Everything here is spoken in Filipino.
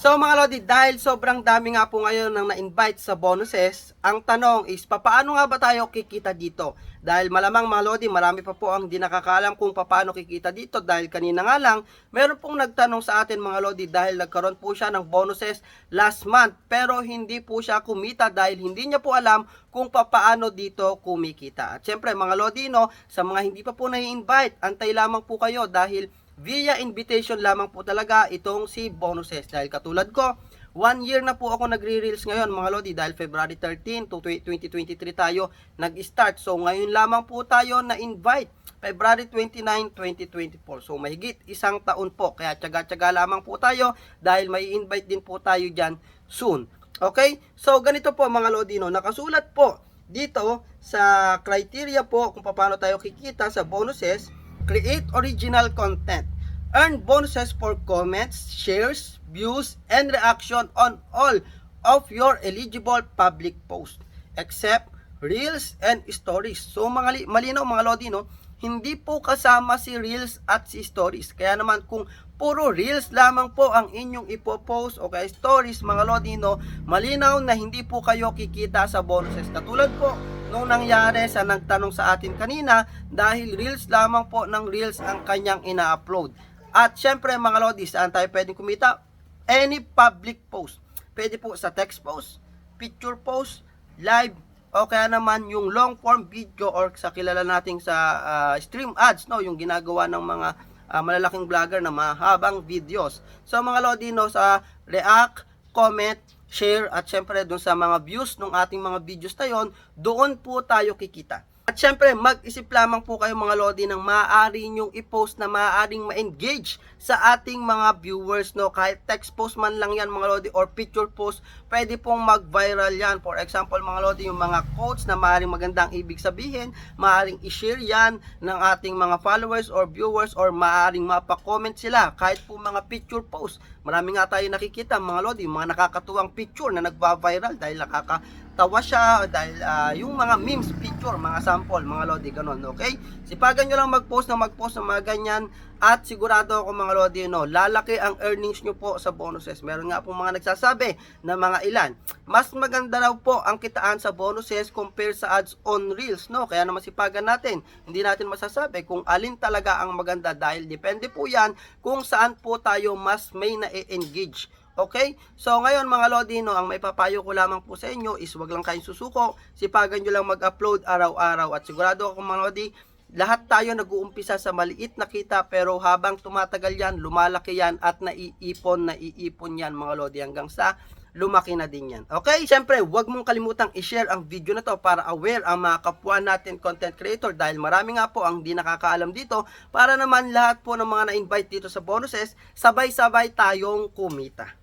So mga Lodi, dahil sobrang dami nga po ngayon ng na-invite sa bonuses, ang tanong is, papaano nga ba tayo kikita dito? Dahil malamang mga Lodi, marami pa po ang di nakakaalam kung papaano kikita dito dahil kanina nga lang, meron pong nagtanong sa atin mga Lodi dahil nagkaroon po siya ng bonuses last month pero hindi po siya kumita dahil hindi niya po alam kung papaano dito kumikita. At syempre mga Lodi, no, sa mga hindi pa po na-invite, antay lamang po kayo dahil via invitation lamang po talaga itong si bonuses. Dahil katulad ko, one year na po ako nagre-reels ngayon mga Lodi dahil February 13 to 2023 tayo nag-start. So ngayon lamang po tayo na-invite. February 29, 2024. So mahigit isang taon po. Kaya tsaga-tsaga lamang po tayo dahil may invite din po tayo dyan soon. Okay? So ganito po mga Lodi no. Nakasulat po dito sa criteria po kung paano tayo kikita sa bonuses create original content, earn bonuses for comments, shares, views, and reaction on all of your eligible public posts, except reels and stories. So mga li- malinaw mga lodi no, hindi po kasama si reels at si stories. Kaya naman kung puro reels lamang po ang inyong ipopost o kaya stories mga lodi no, malinaw na hindi po kayo kikita sa bonuses. Katulad po nung nangyari sa nagtanong sa atin kanina dahil reels lamang po ng reels ang kanyang ina-upload. At syempre mga lodi, saan tayo pwedeng kumita? Any public post. Pwede po sa text post, picture post, live, o kaya naman yung long form video or sa kilala nating sa ah, stream ads, no, yung ginagawa ng mga ah, malalaking vlogger na mahabang videos. So mga lodi, no, sa react, comment, share at syempre doon sa mga views ng ating mga videos na yon, doon po tayo kikita. At syempre, mag-isip lamang po kayo mga Lodi ng maaari nyong i-post na maaaring ma-engage sa ating mga viewers, no? Kahit text post man lang yan mga Lodi or picture post, pwede pong mag-viral yan. For example mga Lodi, yung mga quotes na maaaring magandang ibig sabihin, maaaring i-share yan ng ating mga followers or viewers or maaaring mapa-comment sila. Kahit po mga picture post. Marami nga tayo nakikita mga Lodi, mga nakakatuwang picture na nagva-viral dahil nakaka tawa siya dahil ah, yung mga memes picture, mga sample, mga lodi, ganun, okay? Sipagan nyo lang mag-post na mag-post ng mga ganyan at sigurado ako mga lodi, no, lalaki ang earnings nyo po sa bonuses. Meron nga po mga nagsasabi na mga ilan. Mas maganda raw po ang kitaan sa bonuses compare sa ads on reels, no? Kaya naman sipagan natin. Hindi natin masasabi kung alin talaga ang maganda dahil depende po yan kung saan po tayo mas may na-engage. Okay? So ngayon mga Lodino, ang may papayo ko lamang po sa inyo is wag lang kayong susuko. Sipagan nyo lang mag-upload araw-araw. At sigurado ako mga Lodi, lahat tayo nag-uumpisa sa maliit na kita pero habang tumatagal yan, lumalaki yan at naiipon, naiipon yan mga Lodi hanggang sa lumaki na din yan. Okay? Siyempre, huwag mong kalimutang i-share ang video na to para aware ang mga kapwa natin content creator dahil marami nga po ang di nakakaalam dito para naman lahat po ng mga na-invite dito sa bonuses, sabay-sabay tayong kumita.